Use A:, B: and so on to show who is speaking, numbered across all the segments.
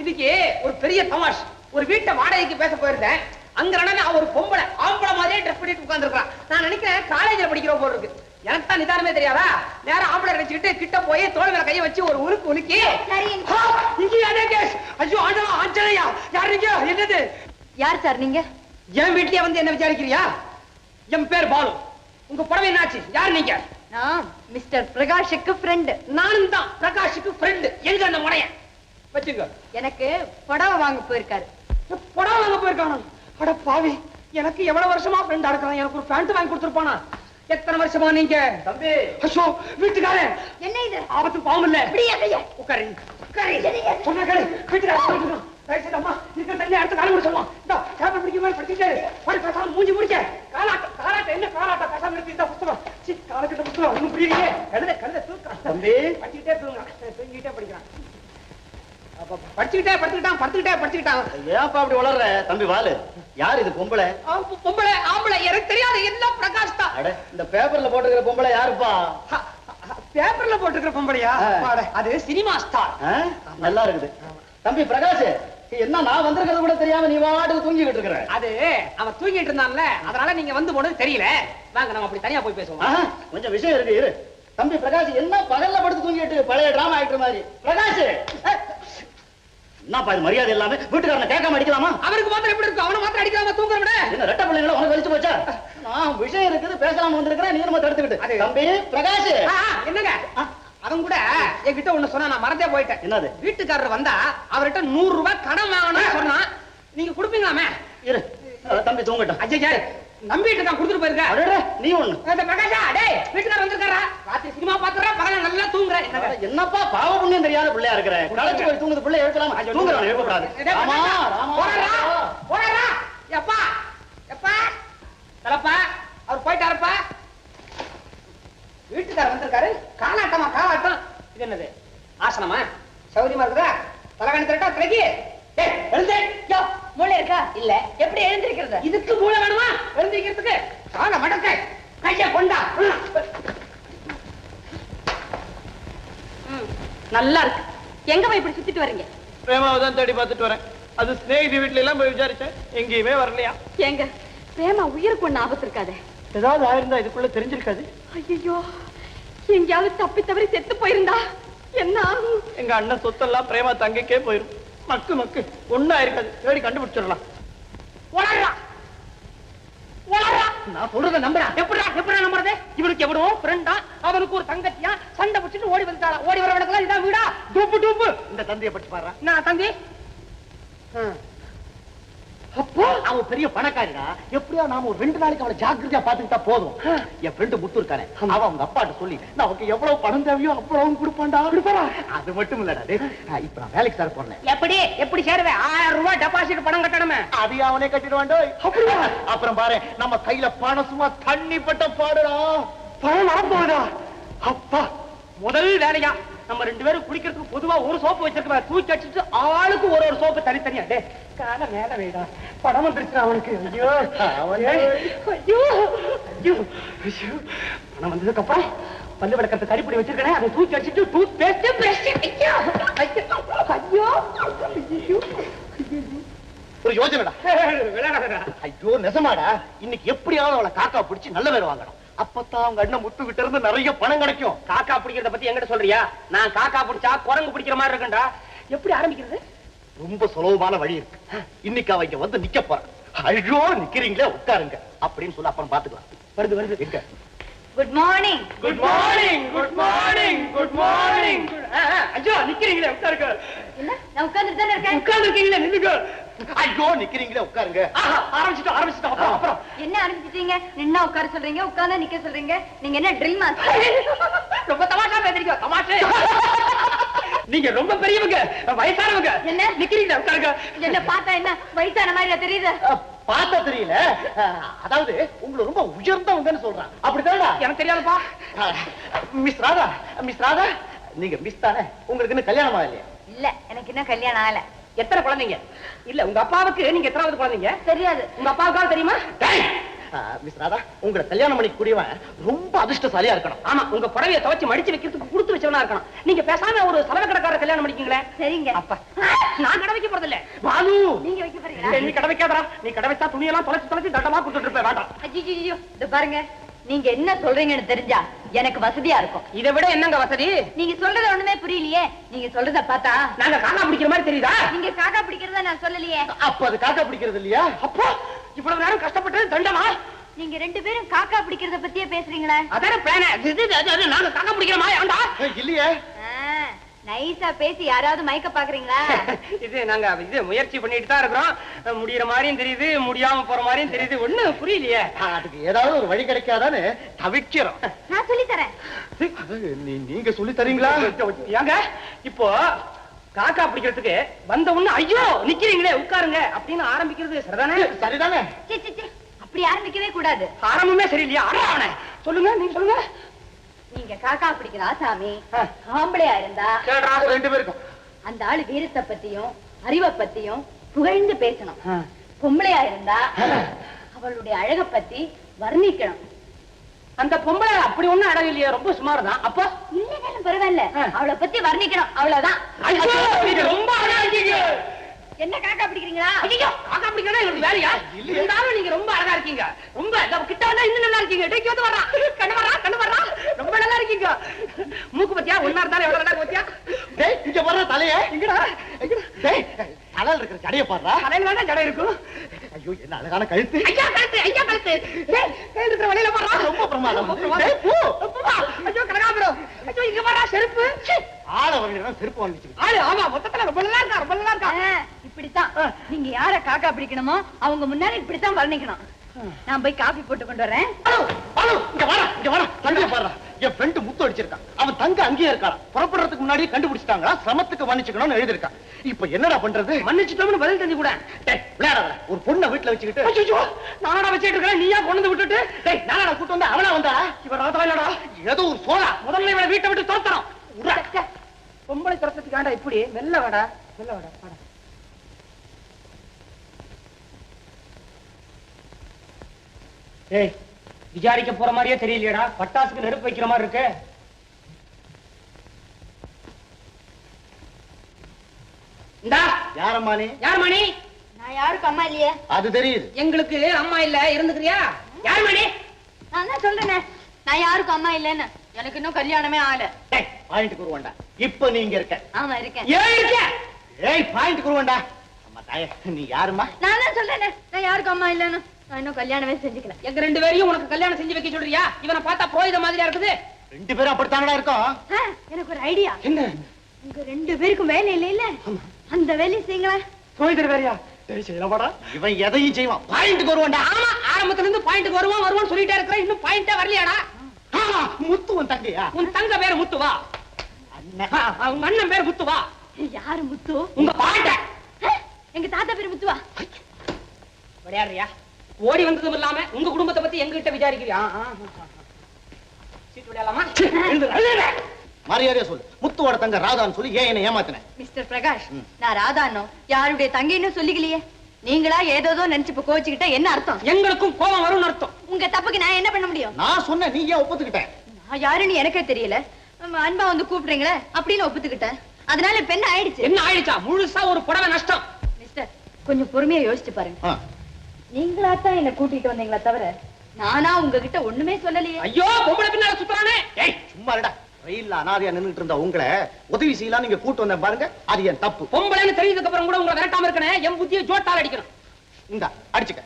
A: இன்னைக்கு ஒரு பெரிய தமாஷ். ஒரு வீட்டை வாடகைக்கு பேச போயிருந்தேன். அங்க நடந்த ஒரு பொம்பளை ஆம்பளை மாதிரியே ட்ரெஸ் பண்ணிட்டு உட்கார்ந்துருக்கான் நான் நினைக்கிறேன் காலேஜ்ல படிக்கிற போல இருக்கு. எனக்கு தான் நிதானமே தெரியாதா? நேரா ஆம்பளை நினைச்சுக்கிட்டு கிட்ட போய் தோல் மேல கையை வச்சு ஒரு உருக்கு உலுக்கி ஐயோ ஆண்டவா ஆஞ்சனையா யார் நீங்க என்னது?
B: யார் சார் நீங்க?
A: என் வீட்லயே வந்து என்ன விசாரிக்கிறியா? என் பேர் பாலு. உங்க புடவை என்னாச்சு? யார் நீங்க?
B: நான் மிஸ்டர் பிரகாஷுக்கு ஃப்ரெண்டு
A: நானும் தான் பிரகாஷுக்கு ஃப்ரெண்ட் எங்க அந்த முனையன் வச்சுங்க
B: எனக்கு புடவை வாங்க போயிருக்காரு.
A: புடவை வாங்க போயிருக்கானா? அட பாவி எனக்கு எவ்வளவு வருஷமா ஃப்ரெண்டா இருக்கிறான்? எனக்கு ஒரு பேண்ட் வாங்கி கொடுத்துருப்பானா? எத்தனை வருஷமா நீங்க? தம்பி. ஐயோ வீட்டுக்காரன்
B: என்ன இது?
A: ஆபத்து பாவம் இல்ல.
B: இப்படியே கைய.
A: உட்காரு. உட்காரு. சொன்ன கேளு. வீட்டுக்காரன் தயவு செய்து அம்மா இருக்கிற தண்ணி அடுத்து காலம் கூட சொல்லுவான். இந்த பேப்பர் பிடிக்க மாதிரி படிச்சுட்டு படி பேசாம மூஞ்சி முடிக்க. காலாட்டம் காலாட்டம் என்ன காலாட்டம்? பேசாம நிறுத்தி இந்த புத்தகம் சி காலக்கிட்ட புத்தகம் ஒண்ணும் புரியலையே. கழுத கழுத தூக்கம்
C: தம்பி.
A: படிச்சுக்கிட்டே தூங்குறான். தூங்கிட்டே படிக்கிறான். படிச்சுக்கிட்டே படுத்துக்கிட்டான் படுத்துக்கிட்டே படிச்சுக்கிட்டான்.
C: ஏன்ப்பா அப்படி வளர்ற தம்பி வாலு யார் இது பொம்பளை?
A: பொம்பளை ஆம்பளை எனக்கு தெரியாது எல்லாம் பிரகாஷ் தான்.
C: அட இந்த பேப்பர்ல போட்டுக்கிற பொம்பளை யாருப்பா?
A: பேப்பர்ல போட்டுக்கிற பொம்பளையா அது சினிமா ஸ்டார்?
C: நல்லா இருக்குது. தம்பி பிரகாஷ் என்ன நான் வந்திருக்கிறது கூட தெரியாம நீ வாட்டுக்கு தூங்கிக்கிட்டு இருக்கிற?
A: அது அவன் தூங்கிட்டு இருந்தான்ல அதனால நீங்க வந்து போனது தெரியல. வாங்க நம்ம அப்படி தனியா போய் பேசுவோம்?
C: கொஞ்சம் விஷயம் இருக்கு இரு. தம்பி பிரகாஷ் என்ன பகல்ல படுத்து தூங்கிட்டு பழைய டிராமா ஆக்டர் மாதிரி. பிரகாஷ் என்னப்பா இது மரியாதை இல்லாம? வீட்டுக்காரனை கேட்காம அடிக்கலாமா?
A: அவருக்கு மாத்திரம் எப்படி இருக்கும் அவனை மாத்திரம் அடிக்காம தூங்குற விட.
C: என்ன ரெட்ட பிள்ளைங்கள? உனக்கு வலிச்சு போச்சா? நான் விஷயம் இருக்குது பேசாம வந்திருக்கிறேன். நீ நம்ம தடுத்துக்கிட்டு. தம்பி பிரகாஷ்.
A: என்னங்க? அவன் கூட என்கிட்ட ஒண்ணு சொன்னா நான் மறந்தே போயிட்டேன்.
C: என்னது?
A: வீட்டுக்காரர் வந்தா அவர்கிட்ட நூறு ரூபாய் கடன் வாங்கணும்னு சொன்னான். நீங்க கொடுப்பீங்களாமே?
C: இரு. தம்பி தூங்கட்டும்.
A: அஜய் நம்பிட்டு தான் கொடுத்துட்டு போயிருக்க.
C: நீ ஒண்ணு.
A: இந்த பிரகாஷா டேய் வீட்டுக்காரர் வந்திருக்காரா? ராத்திரி சினிமா பாத்துறா பகல நல்லா தூங்குற.
C: என்னப்பா பாவ புண்ணியம் தெரியாத பிள்ளையா இருக்கிற? களைச்சு போய் தூங்குது பிள்ளை எழுப்பலாம் தூங்குறவன் எழுப்பக்கூடாது ராமா
A: போடா, போடா. எப்பா எப்பா தலப்பா அவர் போயிட்டாருப்பா. வீட்டுக்காரர் வந்திருக்காரு. காலாட்டமா காலாட்டம். இது என்னது? ஆசனமா? சௌரியமா இருக்குதா? தலகாணி திரட்டா திரைக்கு டேய், எழுந்தே. யோ,
B: மூளை இருக்கா? இல்ல. எப்படி எழுந்திருக்கிறது?
A: இதுக்கு மூளை வேணுமா? எழுந்திருக்கிறதுக்கு கால மடக்க. கைய கொண்டா.
B: நல்லா இருக்கு. எங்க போய் இப்படி சுத்திட்டு வர்றீங்க
D: பிரேமாவை தான் தேடி பார்த்துட்டு வரேன். அது ஸ்நேகிதி வீட்ல எல்லாம் போய் விசாரிச்சேன். எங்கேயுமே வரலையா?
B: ஏங்க பிரேமா உயிருக்கு ஒண்ணு ஆபத்து இருக்காதே
D: ஏதாவது ஆயிருந்தா இதுக்குள்ள தெரிஞ்சிருக்காது.
B: ஐயோ எங்கேயாவது தப்பி தவறி செத்து போயிருந்தா? என்ன ஆகும்?
D: எங்க அண்ணன் சொத்தெல்லாம் பிரேமா தங்கைக்கே போயிரும். மக்கு மக்கு. ஒன்னா இருக்காது. தேடி கண்டுபிடிச்சிடலாம்.
C: நான் சொல்றத நம்புறா.
A: எப்படா எப்படா நம்புறது? இவனுக்கு எவனோ ஃப்ரெண்டா அவனுக்கு ஒரு தங்கச்சியா சண்டை பிடிச்சிட்டு ஓடி வந்துட்டாளா. ஓடி வரவனுக்கு இதான் வீடா? டூப்பு டூப்பு
C: இந்த தந்தையை பற்றி பாரு
A: நான் தம்பி
C: அப்போ! அவன் பெரிய பணக்காரிடா. எப்படியா நாம ஒரு ரெண்டு நாளைக்கு அவளை ஜாக்கிரதையா பாத்துக்கிட்டா போதும்? என் ஃப்ரெண்டு முத்து இருக்கானே அவன் அவங்க அப்பாட்ட சொல்லி நமக்கு எவ்வளவு பணம் தேவையோ அவ்வளவு கொடுப்பான்டா. கொடுப்பாரா அது மட்டும் இல்லடா நான் இப்ப நான் வேலைக்கு சார் போறேன்.
A: எப்படி? எப்படி சேருவேன்? ஆயிரம் ரூபாய் டெபாசிட் பணம் கட்டணுமே.
C: அதையும் அவனே கட்டிடுவாண்டோ அப்படியா? அப்புறம் பாரு நம்ம கையில பணம் சும்மா தண்ணி பட்ட. பாடுடா
A: பணம் வரப்போகுதா அப்பா முதல் வேலையா. நம்ம ரெண்டு பேரும் குடிக்கிறதுக்கு பொதுவா ஒரு சோப்பு வச்சிருக்கோம் தூக்கி அடிச்சுட்டு ஆளுக்கு ஒரு ஒரு சோப்பு தனித்தனியா டே கால மேல வேடா. பணம் வந்துருச்சு அவனுக்கு. ஐயோ. ஐயோ ஐயோ. ஐயோ. ஐயோ. பணம் வந்ததுக்கு அப்புறம் பல்லு விளக்கத்தை கறிப்படி வச்சிருக்கேன் அதை தூக்கி அடிச்சுட்டு டூத் பேஸ்ட் பிரஷ் ஐயோ. ஐயோ. ஐயோ.
C: ஒரு யோசனைடா
A: விளையாடாதடா.
C: ஐயோ நெசமாடா. இன்னைக்கு எப்படியாவது அவளை காக்கா பிடிச்சு நல்ல பேர் வாங்கணும். அப்பதான் அவங்க அண்ணன் முத்து கிட்ட இருந்து நிறைய பணம் கிடைக்கும்.
A: காக்கா பிடிக்கிறத பத்தி எங்கிட்ட சொல்றியா? நான் காக்கா பிடிச்சா குரங்கு பிடிக்கிற மாதிரி இருக்குண்டா எப்படி ஆரம்பிக்கிறது?
C: ரொம்ப சுலபமான வழி இருக்கு. இன்னைக்கு அவ இங்க வந்து நிக்க போறான். ஐயோ நிக்கிறீங்களே உட்காருங்க. அப்படின்னு சொல்லி அப்புறம் பாத்துக்கலாம். வருது வருது. எங்க?
B: Good morning
A: good morning good morning good morning ஐயோ நிக்கிறீங்களே உட்காருங்க.
B: என்ன? நான் உட்கார்ந்துட்டு தானே இருக்கேன்.
A: உட்கார்ந்து இருக்கீங்களே நில்லுங்க.
C: ஐயோ நிக்கிறீங்களே உட்காருங்க.
A: ஆரம்பிச்சிட்டோம் ஆரம்பிச்சிட்டோம் அப்புறம் அப்புறம்.
B: என்ன ஆரம்பிச்சிட்டீங்க? நின்னா உட்கார சொல்றீங்க உட்கார்ந்தா நிக்க சொல்றீங்க. நீங்க என்ன ட்ரில் மாஸ்டர்
A: ரொம்ப தமாஷா பேசுறீங்க தமாஷே நீங்க ரொம்ப பெரியவங்க வயசானவங்க.
B: என்ன?
A: நிக்கிறீங்களே உட்காருங்க.
B: என்ன பார்த்தா என்ன? வயசான மாதிரி தெரியுது?
C: பார்த்தா தெரியல. அதாவது உங்களை ரொம்ப உயர்ந்தவங்கன்னு சொல்றான். அப்படிதானடா
A: எனக்கு தெரியாதுப்பா.
C: மிஸ் ராதா மிஸ் ராதா நீங்க மிஸ் தானே? உங்களுக்கு இன்னும் கல்யாணம் ஆகலையா
B: இல்ல எனக்கு இன்னும் கல்யாணம் ஆகல.
A: எத்தனை குழந்தைங்க? இல்ல உங்க அப்பாவுக்கு நீங்க எத்தனாவது குழந்தைங்க?
B: தெரியாது.
A: உங்க அப்பாவுக்காவது தெரியுமா?
C: மிஸ் ராதா உங்களை கல்யாணம் பண்ணி கூடியவன் ரொம்ப அதிர்ஷ்டசாலியா இருக்கணும்.
A: ஆமா உங்க புடவைய துவைச்சு மடிச்சு வைக்கிறதுக்கு கொடுத்து வச்சவனா இருக்கணும். நீங்க பேசாம ஒரு சலவை கடைக்கார கல்யாணம் பண்ணிக்கீங்களே?
B: சரிங்க.
A: அப்பா. நான் கடை வைக்க போறது இல்ல
C: பாலு!
B: நீங்க வைக்க போறீங்களா?
A: நீ கடை வைக்காதடா. நீ கடை வச்சா துணியெல்லாம் தொலைச்சு தொலைச்சு தட்டமா கொடுத்துட்டு இருப்பேன். வேண்டாம்.
B: ஐயோ இது பாருங்க. நீங்க என்ன சொல்றீங்கன்னு தெரிஞ்சா எனக்கு வசதியா இருக்கும்.
A: இதை விட என்னங்க வசதி?
B: நீங்க சொல்றது ஒண்ணுமே புரியலையே. நீங்க சொல்றத பார்த்தா
A: நாங்க காக்கா பிடிக்கிற மாதிரி தெரியுதா?
B: நீங்க காக்கா பிடிக்கிறதா நான் சொல்லலையே.
C: அப்ப அது காக்கா பிடிக்கிறது இல்லையா?
A: அப்போ! இவ்வளவு நேரம் கஷ்டப்பட்டது தண்டமா?
B: நீங்க ரெண்டு பேரும் காக்கா பிடிக்கிறத பத்தியே பேசுறீங்களே.
A: அதான பிளான நாங்க காக்கா பிடிக்கிற மாதிரி ஆண்டா?
C: இல்லையே.
B: நைஸா பேசி யாராவது மயக்க பாக்குறீங்களா?
A: இது நாங்க இது முயற்சி பண்ணிட்டு தான் இருக்கிறோம். முடியற மாதிரியும் தெரியுது முடியாம போற மாதிரியும் தெரியுது. ஒண்ணு புரியலையே.
C: அதுக்கு ஏதாவது ஒரு வழி கிடைக்காதான்னு தவிக்கிறோம்.
B: நான் சொல்லி தரேன்.
C: நீங்க சொல்லி தரீங்களா?
A: ஏங்க இப்போ காக்கா பிடிக்கிறதுக்கு வந்த உடனே ஐயோ நிக்கிறீங்களே உட்காருங்க அப்படின்னு ஆரம்பிக்கிறது. சரிதானே?
C: சரிதானே?
B: சீ, சீ, சீ. அப்படி ஆரம்பிக்கவே கூடாது.
A: ஆரம்பமே சரியில்லையா? அட சொல்லுங்க நீங்க சொல்லுங்க.
B: நீங்க காக்கா பிடிக்கிற ஆசாமி. ஆம்பளையா இருந்தா.
C: ரெண்டு பேருக்கும்.
B: அந்த ஆளு வீரத்தை பத்தியும் அறிவை பத்தியும் புகழ்ந்து பேசணும். பொம்பளையா இருந்தா அவளுடைய அழக பத்தி வர்ணிக்கணும்.
A: அந்த பொம்பளை அப்படி ஒண்ணும் அழகு இல்லையா ரொம்ப சுமார் தான் அப்போ?
B: இல்லைனாலும் பரவாயில்ல. அவளை பத்தி வர்ணிக்கணும். அவ்வளவுதான்.
A: ரொம்ப அழகா இருக்கீங்க.
B: என்ன காக்கா பிடிக்கிறீங்களா?
A: ஐயோ காக்கா பிடிக்கிறதா எங்களுக்கு வேலையா? இருந்தாலும் நீங்க ரொம்ப அழகா இருக்கீங்க. ரொம்ப கிட்ட வந்தா இன்னும் நல்லா இருக்கீங்க. டேக்கி வந்து வர்றா. கண்ணு வர்றா கண்ணு வர்றா. ரொம்ப நல்லா இருக்கீங்க. மூக்கு பத்தியா? ஒன்னா இருந்தாலும் எவ்வளவு நல்லா பத்தியா?
C: டேய் இங்க வர்ற தலையே.
A: எங்கடா? எங்கடா?
C: டேய் தலையில இருக்கிற ஜடைய பாடுறா.
A: தலையில வேணா ஜடம் இருக்கும்.
C: ஐயோ என்ன அழகான கழுத்து.
A: ஐயா கழுத்து ஐயா கழுத்து. இருக்கிற வலையில பாடுறா
C: ரொம்ப பிரமாதம். பூ.
A: ஐயோ கனகாபுரம். ஐயோ இங்க பாடுறா செருப்பு.
C: ஆள வரலாம் செருப்பு வந்துச்சு
A: ஆளு ஆமா மொத்தத்துல ரொம்ப நல்லா இருக்கா ரொம்ப நல்லா இருக்கா.
B: இப்படித்தான். நீங்க யார காக்கா பிடிக்கணுமோ அவங்க முன்னாடி இப்படித்தான் வர்ணிக்கணும். நான் போய் காபி போட்டு கொண்டு வரேன்.
C: இங்க இங்க. என். அவன் தங்க அங்கேயே இருக்கான். புறப்படுறதுக்கு முன்னாடியே கண்டுபிடிச்சிட்டாங்களா? சிரமத்துக்கு மன்னிச்சுக்கணும்னு எழுதியிருக்கான். இப்ப என்னடா பண்றது?
A: மன்னிச்சுட்டோம்னு பதில் தெரிஞ்சு கூட.
C: டேய், விளையாடாதடா. ஒரு பொண்ணை வீட்டுல வச்சுக்கிட்டு
A: ஐயோ நானா வச்சிட்டு இருக்கேன். நீயா கொண்டு விட்டுட்டு?
C: டேய், நானா கூட்டு வந்தா அவனா வந்தா?
A: இவன் ராதா இல்லடா?
C: ஏதோ ஒரு சோழா.
A: முதல்ல இவனை வீட்டை விட்டு துரத்தணும். உர்ரா. பொம்பளை துரத்துக்கு ஆண்டா இப்படி? மெல்ல வாடா. மெல்ல வாடா வாடா. ஏய் விசாரிக்க போற மாதிரியே தெரியலையடா. பட்டாசுக்கு நெருப்பு வைக்கிற மாதிரி இருக்கு இந்தா
C: யாரம்மா நீ
A: யார் மணி
B: நான் யாருக்கும் அம்மா இல்லையே.
C: அது தெரியுது.
A: எங்களுக்கு அம்மா இல்ல இருந்துக்கிறியா? யார் மணி
B: நான் தான் சொல்றேனே. நான் யாருக்கும் அம்மா இல்லைன்னு. எனக்கு இன்னும் கல்யாணமே ஆகல.
C: டேய், பாயிண்ட் குருவண்டா. இப்ப நீ இங்க இருக்க.
B: ஆமா இருக்கேன்.
A: ஏன் இருக்க.
C: ஏய் பாயிண்ட் குருவண்டா. அம்மா தாயே நீ யாரும்மா?
B: நான் தான் சொல்றேனே. நான் யாருக்கும் அம்மா இல்லைன்னு. நான் இன்னும் கல்யாணமே செஞ்சுக்கல.
A: எங்க ரெண்டு பேரையும் உனக்கு கல்யாணம் செஞ்சு வைக்க சொல்றியா? இவனை பார்த்தா புரோகித மாதிரியா இருக்குது?
C: ரெண்டு பேரும் அப்படித்தானடா இருக்கோம்?
B: எனக்கு ஒரு ஐடியா.
A: என்ன?
B: உங்க ரெண்டு பேருக்கும் வேலை இல்ல இல்ல அந்த வேலையை செய்யுங்களேன்
A: வேறையா? சரி செய்யலாமாடா
C: இவன் எதையும் செய்வான். பாயிண்ட் குருவண்டா
A: ஆமா ஆரம்பத்துல இருந்து பாயிண்ட் வருவான் வருவான் சொல்லிட்டே இருக்கிற இன்னும் பாயிண்டே வரலையாடா.
C: ஆமா தங்கையா?
A: உன் தங்க பேரு முத்துவா
C: அண்ணன்
A: ஆ, உங்க அண்ணன் பேரு முத்துவா
B: யாரு முத்து?
A: உங்க பாட்ட.
B: ஆ, எங்க தாத்தா பேரு முத்துவா
A: விளையாடுறியா? ஓடி வந்ததும் இல்லாம உங்க குடும்பத்தை பத்தி எங்ககிட்ட விசாரிக்கிறியா. சீட்டு விளையாடலாமா.
C: மரியாதையா சொல்லு. முத்துவோட தங்க ராதான்னு சொல்லி ஏன் என்ன ஏமாத்தின?
B: மிஸ்டர் பிரகாஷ் நான் ராதானோ யாருடைய தங்கைன்னு சொல்லிக்கலையே. நீங்களா ஏதோதோ நினைச்சு இப்ப கோச்சுக்கிட்ட என்ன அர்த்தம்?
A: எங்களுக்கும் கோபம் வரும்னு அர்த்தம்.
B: உங்க தப்புக்கு நான் என்ன பண்ண முடியும்?
C: நான் சொன்னேன் நீ ஏன் ஒப்புத்துக்கிட்ட?
B: நான் யாருன்னு எனக்கே தெரியல. அன்பா வந்து கூப்பிடுறீங்களே அப்படின்னு ஒப்புத்துக்கிட்டேன். அதனால இப்ப என்ன ஆயிடுச்சு?
A: என்ன ஆயிடுச்சா? முழுசா ஒரு புடவை நஷ்டம்.
B: மிஸ்டர் கொஞ்சம் பொறுமையா யோசிச்சு பாருங்க. நீங்களா தான் என்ன கூட்டிட்டு வந்தீங்களா தவிர நானா உங்ககிட்ட ஒண்ணுமே சொல்லலையே.
A: ஐயோ பொம்பளை பின்னால சுத்துறானே.
C: ஏய் சும்மா இருடா. ரயில்ல அனாதையா நின்னுட்டு இருந்த உங்களை உதவி செய்யலாம் நீங்க கூட்டு வந்தேன் பாருங்க. அது என் தப்பு.
A: பொம்பளைன்னு தெரிஞ்சதுக்கு அப்புறம் கூட உங்களை விரட்டாம இருக்கனே என் புத்தியை ஜோட்டால் அடிக்கணும்.
C: இந்தா அடிச்சுக்க.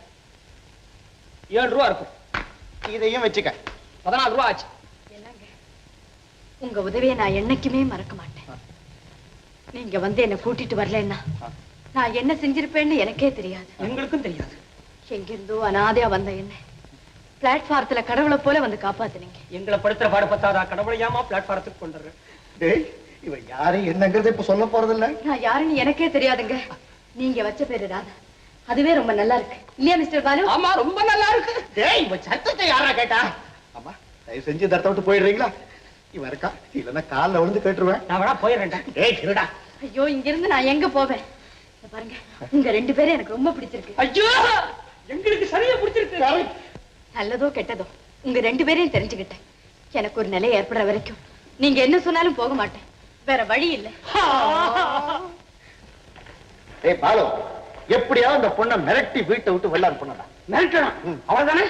A: ஏழு ரூபா இருக்கும்.
C: இதையும் வச்சுக்க.
A: பதினாலு ரூபா ஆச்சு.
B: என்னங்க? உங்க உதவியை நான் என்னைக்குமே மறக்க மாட்டேன். நீங்க வந்து என்ன கூட்டிட்டு வரலன்னா நான் என்ன செஞ்சிருப்பேன்னு எனக்கே தெரியாது.
A: எங்களுக்கும் தெரியாது.
B: எங்கிருந்தோ அனாதையா வந்த என்ன? பிளாட்பாரத்துல கடவுளை போல வந்து காப்பாத்துனீங்க.
A: எங்களை படுத்துற பாடு பத்தாதா கடவுளை ஏமா பிளாட்பாரத்துக்கு கொண்டு
C: டேய் இவன் யாரு என்னங்கறத இப்ப சொல்ல போறதில்ல.
B: நான் யாருன்னு எனக்கே தெரியாதுங்க. நீங்க வச்ச பேரு ராதா. அதுவே ரொம்ப நல்லா இருக்கு. இல்லையா மிஸ்டர் பாலு?
A: ஆமா ரொம்ப நல்லா இருக்கு.
C: டேய் இவன் சத்தத்தை யாரா கேட்டா? அம்மா தயவு செஞ்சு இந்த இடத்த விட்டு போயிடுறீங்களா? இவன் இருக்கா? இல்லன்னா கால்ல விழுந்து கேட்டுருவேன்.
A: நான் வேணா போயிடுறேன்டா.
C: டேய் இருடா.
B: ஐயோ இங்க இருந்து நான் எங்க போவேன்? இத பாருங்க உங்க ரெண்டு பேரும் எனக்கு ரொம்ப பிடிச்சிருக்கு.
A: ஐயோ எங்களுக்கு சரியா பிடிச்சிருக்கு.
B: நல்லதோ கெட்டதோ உங்க ரெண்டு பேரையும் தெரிஞ்சுக்கிட்டேன். எனக்கு ஒரு நிலை ஏற்படுற வரைக்கும். நீங்க என்ன சொன்னாலும் போக மாட்டேன். வேற வழி இல்லை.
C: ஏய் பாலு எப்படியாவது அந்த பொண்ணை மிரட்டி வீட்டை விட்டு வெளில அனுப்பணும்டா
A: மிரட்டணும் அவ்வளவுதானே?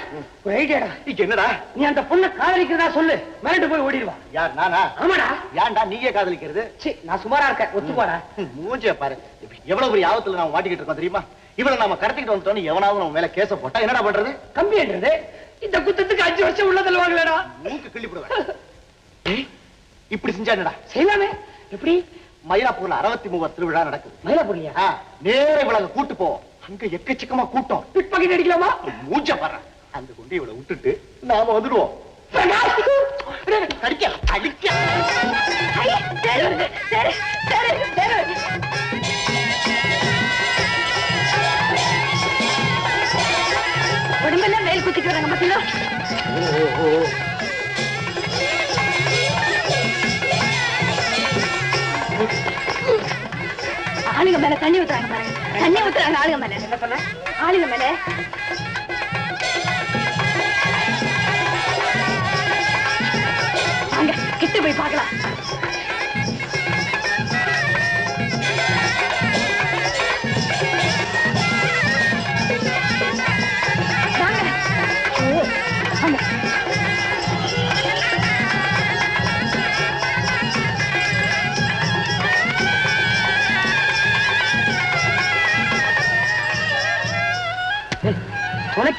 A: ஒரு ஐடியாடா
C: என்னடா?
A: நீ அந்த பொண்ணை காதலிக்கிறதா சொல்லு. மிரட்டு போய் ஓடிடுவா.
C: யார் நானா?
A: ஆமாடா.
C: ஏன்டா நீயே காதலிக்கிறது?
A: சீ நான் சுமாரா இருக்கேன். ஒத்துக்கோடா
C: மூஞ்சிய பாரு. எவ்வளவு பெரிய ஆபத்துல நாம மாட்டிக்கிட்டு இருக்கோம் தெரியுமா? இவனை நாம கடத்திக்கிட்டு வந்துட்டோம் எவனாவது நம்ம மேல கேச போட்டா என்னடா பண்றது?
A: கம்பின்றது இந்த குத்தத்துக்கு அஞ்சு வருஷம் உள்ள தள்ளுவாங்களேடா
C: மூக்கு கிள்ளி போடுவேன். ஏய், இப்படி செஞ்சா என்னடா?
A: செய்யலாமே எப்படி?
C: மயிலாப்பூர்ல அறுபத்தி மூவர் திருவிழா நடக்குது.
A: மயிலாப்பூரியா
C: ஆ, நேரா இவளை அங்க கூட்டு போ. அங்க எக்கச்சக்கமா கூட்டம்.
A: பிட் பாக்கெட் அடிக்கலாமா
C: மூஞ்ச பாரு. அந்த கொண்டு இவளை விட்டுட்டு நாம வந்துடுவோம். கடிக்க அடிக்க.
B: வராங்க பார்த்தீங்களா ஆளுங்க மேல தண்ணி ஊத்துறாங்க பாருங்க. தண்ணி ஊத்துறாங்க ஆளுங்க மேல.
A: என்ன சொன்ன
B: ஆளுங்க மேல. வாங்க கிட்ட போய் பார்க்கலாம்.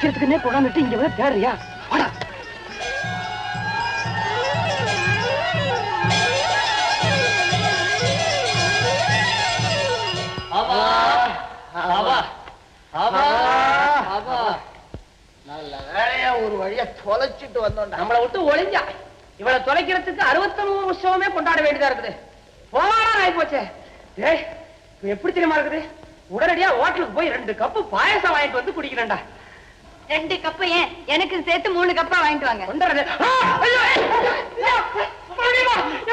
A: தொலைக்கிறதுக்குன்னே கொண்டாந்துட்டு இங்க வந்து தேடுறியா? வாடா.
C: ஒரு வழியா தொலைச்சிட்டு வந்தோம்டா.
A: நம்மளை விட்டு ஒளிஞ்சா. இவளை தொலைக்கிறதுக்கு அறுபத்தொன்னு வருஷமே கொண்டாட வேண்டியதா இருக்குது. போனா ஆகி போச்சே எப்படி தெரியுமா இருக்குது? உடனடியா ஹோட்டலுக்கு போய் ரெண்டு கப்பு பாயசம் வாங்கிட்டு வந்து குடிக்கிறேன்டா.
B: ரெண்டு கப்பு ஏன்? எனக்கு சேர்த்து மூணு கப்பா வாங்கிட்டு வாங்க?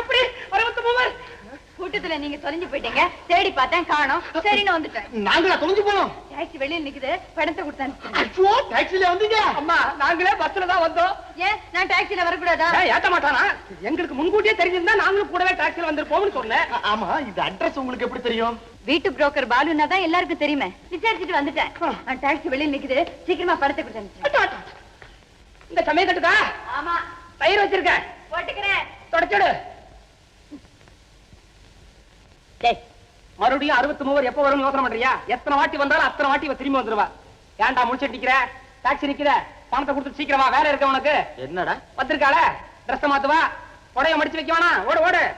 A: எப்படி? அறுபத்தி மூவர்
B: கூட்டத்துல நீங்க தொலைஞ்சு போயிட்டீங்க. தேடி பார்த்தேன் காணோம். சரின்னு வந்துட்டேன்.
C: நாங்களா தொலைஞ்சு போனோம்?
B: டாக்ஸி வெளியில நிக்குது. பணத்தை கொடுத்தேன்
C: ஐயோ டாக்ஸில வந்தீங்க?
A: அம்மா நாங்களே பஸ்ல தான் வந்தோம்.
B: ஏன்? நான் டாக்ஸில வரக்கூடாதா?
A: ஏத்த மாட்டானா? எங்களுக்கு முன்கூட்டியே தெரிஞ்சிருந்தா நாங்களும் கூடவே டாக்ஸில வந்திருப்போம்னு சொன்னேன்.
C: ஆமா இது அட்ரஸ் உங்களுக்கு எப்படி தெரியும்?
B: வீட்டு புரோக்கர் பாலுன்னா தான் எல்லாருக்கும் தெரியுமே. விசாரிச்சுட்டு வந்துட்டேன். டாக்ஸி வெளியில நிக்குது. சீக்கிரமா
A: அட்டா, அட்டா. இந்த சமயக்கட்டுக்கா
B: ஆமா.
A: தயிர் வச்சிருக்கேன்
B: போட்டுக்கிறேன்.
A: தொடச்சிடு. டேய் மறுபடியும் அறுபத்தி மூவர் எப்ப வரும் யோசனை பண்றியா? எத்தனை வாட்டி வந்தாலும் அத்தனை வாட்டி திரும்பி வந்துருவா. ஏன்டா முடிச்சிட்டு நிக்கிற? டாக்ஸி நிக்கிற பணத்தை கொடுத்து சீக்கிரமா வேலை இருக்க உனக்கு.
C: என்னடா?
A: வந்திருக்காள? ட்ரெஸ் மாத்துவா? உடைய மடிச்சு வைக்க வேணாம் ஓடு ஓடு.